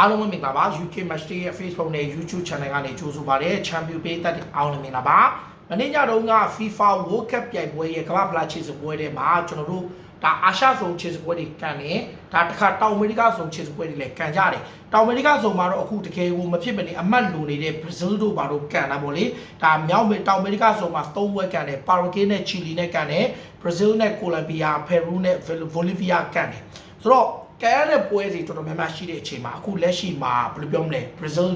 အားလုံးပဲမင်္ဂလာပါ UK Match Day ရဲ့ Facebook နဲ့ YouTube Channel ကနေကြိုဆိုပါရစေ။ Champion ပေးသက်တဲ့အားလုံးမင်္ဂလာပါ။မနေ့ညတုန်းက FIFA World Cup ပြိုင်ပွဲရဲ့ကမ္ဘာဖလားခြေစပွဲတွေမှာကျွန်တော်တို့ဒါအာရှဇုံခြေစပွဲတွေကန်တယ်။ဒါတစ်ခါတောင်အမေရိကဇုံခြေစပွဲတွေလည်းကန်ကြတယ်။တောင်အမေရိကဇုံမှာတော့အခုတကယ်ကိုမဖြစ်မနေအမှတ်လိုနေတဲ့ Brazil တို့ဘာလို့ကန်တာပေါ့လေ။ဒါမြောက်မေတောင်အမေရိကဇုံမှာ၃ပွဲကန်တယ်။ Paraguay နဲ့ Chile နဲ့ကန်တယ်။ Brazil နဲ့ Colombia, Peru နဲ့ Bolivia ကန်တယ်။ဆိုတော့ ကဲရတဲ့ပွဲစီတော်တော်များများရှိတဲ့အချိန်မှာအခုလက်ရှိမှာဘယ်လိုပြောမလဲ Brazil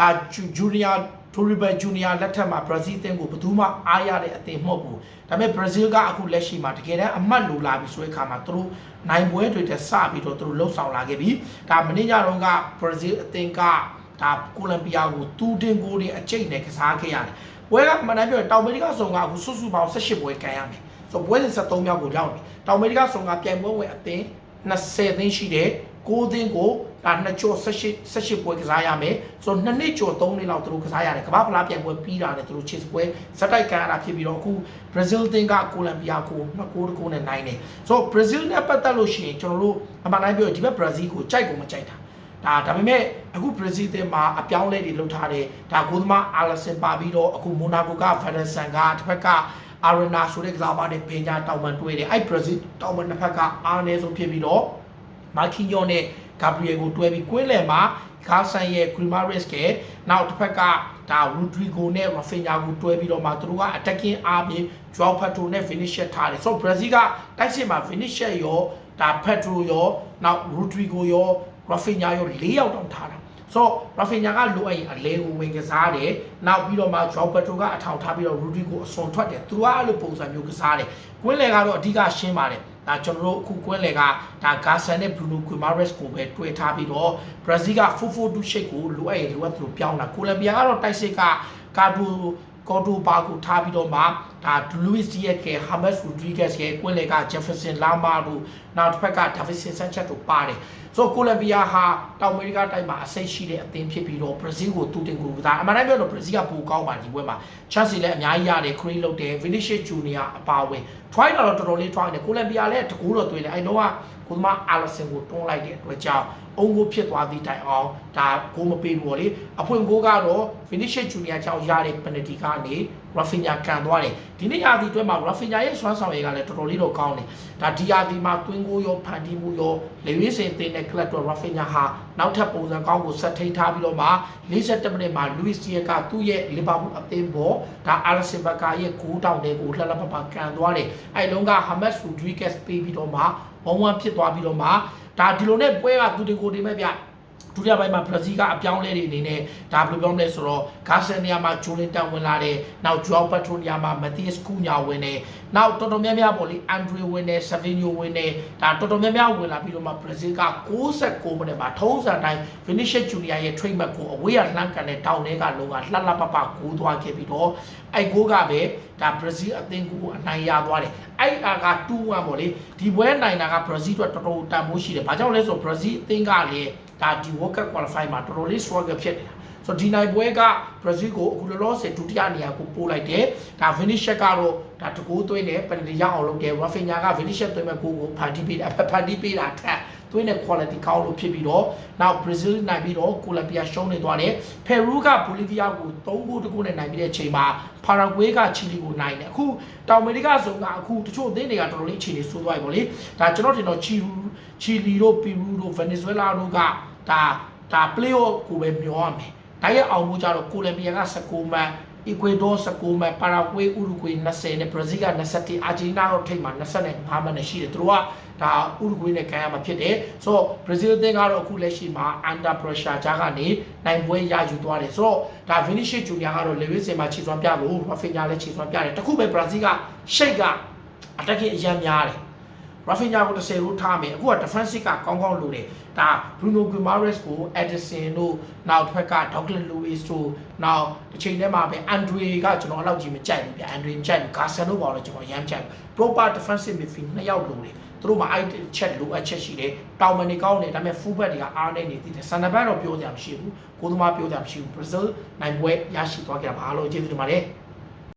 အာဂျူနီယာတိုရီဘယ်ဂျူနီယာလက်ထက်မှာဘရာဇီးအသင်းကိုဘယ်သူမှအားရတဲ့အသင်းမဟုတ်ဘူးဒါပေမဲ့ဘရာဇီးကအခုလက်ရှိမှာတကယ်တမ်းအမှတ်လိုလာပြီဆိုတဲ့အခါမှာသူတို့နိုင်ပွဲတွေတက်စပြီးတော့သူတို့လှုပ်ဆောင်လာခဲ့ပြီဒါမနေ့ညတော့ကဘရာဇီးအသင်းကဒါကိုလံဘီယာကိုတူးတင်ကိုတွေအကျိတ်နဲ့ကစားခဲ့ရတယ်ပွဲကမှန်တမ်းပြောရင်တောင်အမေရိကဆောင်ကအခုစုစုပေါင်း18ပွဲကန်ရမယ်ဆိုတော့ပွဲစဉ်73မြောက်ကိုရောက်ပြီတောင်အမေရိကဆောင်ကပြိုင်ပွဲဝင်အသင်း 20သိန်းရှိတယ်6သိန်းကိုဒါနှစ်ကျော်18 18ပွဲကစားရမယ်ဆိုတော့နှစ်နှစ်ကျော်3နှစ်လောက်သူတို့ကစားရတယ်ကမ္ဘာဖလားပြိုင်ပွဲပြီးတာနဲ့သူတို့ချစ်ပွဲဇက်တိုက်ကန်ရတာဖြစ်ပြီးတော့အခုဘရာဇီးတင်းကကိုလံဘီယာကို2ဂိုးတကူနဲ့နိုင်တယ်ဆိုတော့ဘရာဇီးနဲ့ပတ်သက်လို့ရှိရင်ကျွန်တော်တို့အမှန်တိုင်းပြောဒီဘက်ဘရာဇီးကိုကြိုက်ကိုမကြိုက်တာဒါဒါပေမဲ့အခုဘရာဇီးတင်းမှာအပြောင်းလဲတွေလုပ်ထားတယ်ဒါဂိုးသမားအာလဆင်ပါပြီးတော့အခုမိုနာကိုကဖက်ဒရဆန်ကတစ်ဖက်က အာရနာဆိုတဲ့ကစားမနဲ့ပင်ညာတောင်ပန်တွဲတယ်အဲ့ဘရာဇီးတောင်ပန်တစ်ဖက်ကအားနည်းဆုံးဖြစ်ပြီးတော့မာကီညိုနဲ့ဂါဘရီယယ်ကိုတွဲပြီးကွင်းလယ်မှာဂါဆန်ရဲ့ဂရီမာရစ်ကနောက်တစ်ဖက်ကဒါရူဒရီဂိုနဲ့ရဖင်ညာကိုတွဲပြီးတော့မှသူတို့ကအတက်ကင်းအားဖြင့်ဂျွာဖက်တိုနဲ့ဗီနီရှက်ထားတယ်ဆိုတော့ဘရာဇီးကတိုက်စစ်မှာဗီနီရှက်ရောဒါဖက်တိုရောနောက်ရူဒရီဂိုရောရဖင်ညာရော၄ယောက်တောင်ထားတာ ဆိုတော့ရာဖင်ညာကလိုအပ်ရင်အလဲကိုဝင်ကစားတယ်နောက်ပြီးတော့မှဂျောဘတ်တိုကအထောင်ထားပြီးတော့ရူဒီကိုအစွန်ထွက်တယ်သူကအဲ့လိုပုံစံမျိုးကစားတယ်ကွင်းလေကတော့အဓိကရှင်းပါတယ်ဒါကျွန်တော်တို့အခုကွင်းလေကဒါဂါဆန်နဲ့ဘရူနိုကွီမာရက်စ်ကိုပဲတွေ့ထားပြီးတော့ဘရာဇီးကဖိုဖိုဒူရှိတ်ကိုလိုအပ်ရင်လိုအပ်သူပြောင်းတာကိုလံဘီယာကတော့တိုက်စစ်ကကာဒူကော်တိုဘာကိုထားပြီးတော့မှ ဒါလူးဝစ်ဒီယက်ကဟာမက်စ်ရူဒရီဂက်စ်ရဲ့ကွင်းလေကဂျက်ဖာဆင်လာမာတို့နောက်တစ်ဖက်ကဒါဗစ်ဆင်ဆန်ချက်တို့ပါတယ်ဆိုတော့ကိုလံဘီယာဟာတောင်အမေရိကတိုက်မှာအစိတ်ရှိတဲ့အသင်းဖြစ်ပြီးတော့ဘရာဇီးကိုတူတင်ကိုဒါအမှန်တမ်းပြောတော့ဘရာဇီးကပိုကောင်းပါဒီပွဲမှာချက်စီလည်းအများကြီးရတယ်ခရီးလုတ်တယ်ဗီနီရှစ်ဂျူနီယာအပါဝင် try တော့တော်တော်လေး try တယ်ကိုလံဘီယာလည်းတကူတော့တွေ့တယ်အဲ့တော့ကကိုသမားအာလဆင်ကိုတွန်းလိုက်တဲ့အတွက်ကြောင့်အုံကိုဖြစ်သွားသည့်တိုင်အောင်ဒါကိုမပေးဘူးလေအဖွင့်ကိုကတော့ finish junior ကြောင့်ရတဲ့ penalty ကနေ Rafinha ကန်သွားတယ်ဒီနေ့ရာသီအတွင်းမှာ Rafinha ရဲ့စွမ်းဆောင်ရည်ကလည်းတော်တော်လေးတော့ကောင်းတယ်ဒါဒီရာသီမှာတွင်းကိုရောဖန်တီးမှုရောလေဝင်းစင်တင်တဲ့ club တော့ Rafinha ဟာနောက်ထပ်ပုံစံကောင်းကိုဆက်ထိန်ထားပြီးတော့မှ47မိနစ်မှာ Luis Diaz ကသူ့ရဲ့ Liverpool အသင်းပေါ်ဒါ Alisson Becker ရဲ့ဂိုးတောင်တွေကိုလှလှပပကန်သွားတယ်အဲ့လုံးက James Rodriguez ပေးပြီးတော့မှ1-1ဖြစ်သွားပြီးတော့မှဒါဒီလိုနဲ့ပွဲကသူတင်ကိုတင်မဲ့ဗျ ဒုတိယပိုင်းမှာဘရာဇီးကအပြောင်းလဲတွေအနေနဲ့ဒါဘယ်လိုပြောမလဲဆိုတော့ဂါဆန်နီယာမှာဂျိုလင်တန်ဝင်လာတယ်နောက်ဂျောပက်ထရိုနီယာမှာမတီးစ်ကူညာဝင်တယ်နောက်တော်တော်များများပေါ့လေအန်ဒရီဝင်တယ်ဆဗင်ညိုဝင်တယ်ဒါတော်တော်များများဝင်လာပြီးတော့မှဘရာဇီးက69မိနစ်မှာထုံးစံတိုင်းဗီနီရှက်ဂျူနီယာရဲ့ trade back ကိုအဝေးရလှမ်းကန်တဲ့တောင်ထဲကလုံးကလှလှပပကိုးသွားခဲ့ပြီးတော့အဲ့ကိုးကပဲဒါဘရာဇီးအသင်းကိုအနိုင်ရသွားတယ်အဲ့အာက2-1ပေါ့လေဒီပွဲနိုင်တာကဘရာဇီးအတွက်တော်တော်တန်ဖိုးရှိတယ်ဘာကြောင့်လဲဆိုတော့ဘရာဇီးအသင်းကလည်း ဒါဒီ World Cup qualify မှာတော်တော်လေး struggle ဖြစ်နေတာ ဆိုတော့ဒီနိုင်ပွဲကဘရာဇီးကိုအခုလောလောဆယ်ဒုတိယနေရာကိုပို့လိုက်တယ်ဒါဗီနီရှက်ကတော့ဒါတကူသွင်းတယ်ပယ်နတီရအောင်လုပ်တယ်ရာဖင်ညာကဗီနီရှက်သွင်းမဲ့ကိုကိုဖန်တီးပေးတာဖန်တီးပေးတာထက်သွင်းတဲ့ quality ကောင်းလို့ဖြစ်ပြီးတော့နောက်ဘရာဇီးနိုင်ပြီးတော့ကိုလံဘီယာရှုံးနေသွားတယ်ပယ်ရူးကဘိုလီဗီယာကို3ဂိုးတကူနဲ့နိုင်ပြီးတဲ့အချိန်မှာပါရာဂွေးကချီလီကိုနိုင်တယ်အခုတောင်အမေရိကဆိုကအခုတချို့အသင်းတွေကတော်တော်လေးအခြေအနေဆိုးသွားပြီပေါ့လေဒါကျွန်တော်တင်တော့ချီချီလီတို့ပီရူးတို့ဗင်နီဇွဲလားတို့ကဒါဒါ play off ကိုပဲမျောရမယ်။ ဒါရဲ့အောင်မှုကြတော့ကိုလံဘီယာက19မှန်အီကွေဒေါ19မှန်ပါရာဂွေးဥရုဂွေ20နဲ့ဘရာဇီးက21အာဂျင်တီးနားတော့ထိပ်မှာ25မှန်နဲ့ရှိတယ်။သူတို့ကဒါဥရုဂွေးနဲ့ကန်ရမှာဖြစ်တယ်။ဆိုတော့ဘရာဇီးအသင်းကတော့အခုလက်ရှိမှာ under pressure ကြားကနေနိုင်ပွဲရယူသွားတယ်။ဆိုတော့ဒါ Vinicius Junior ကတော့ Lewis မှာခြေစွမ်းပြလို့ Rafinha လည်းခြေစွမ်းပြတယ်။တခုပဲဘရာဇီးက shake ကအတက်ကြီးအရန်များတယ်။ Rafinha ကို10ရိုးထားမယ်အခုက defensive ကကောင်းကောင်းလိုတယ်ဒါ Bruno Guimaraes ကို Edison တို့နောက်တစ်ဖက်က Douglas Luiz တို့နောက်တစ်ချိန်တည်းမှာပဲ Andre ကကျွန်တော်အဲ့လောက်ကြီးမကြိုက်ဘူးဗျ Andre မကြိုက်ဘူး Garcia တို့ပါတော့ကျွန်တော်ရမ်းကြိုက် proper defensive midfield နှစ်ယောက်လိုတယ်သူတို့မှာအဲ့ချက်လိုအပ်ချက်ရှိတယ်တောင်မနေကောင်းတယ်ဒါပေမဲ့ full back တွေကအားနေနေသေးတယ် center back တော့ပြောကြမှာမရှိဘူးကိုသမားပြောကြမှာမရှိဘူး Brazil နိုင်ပွဲရရှိသွားကြတာဘာလို့ကျေးဇူးတင်ပါတယ်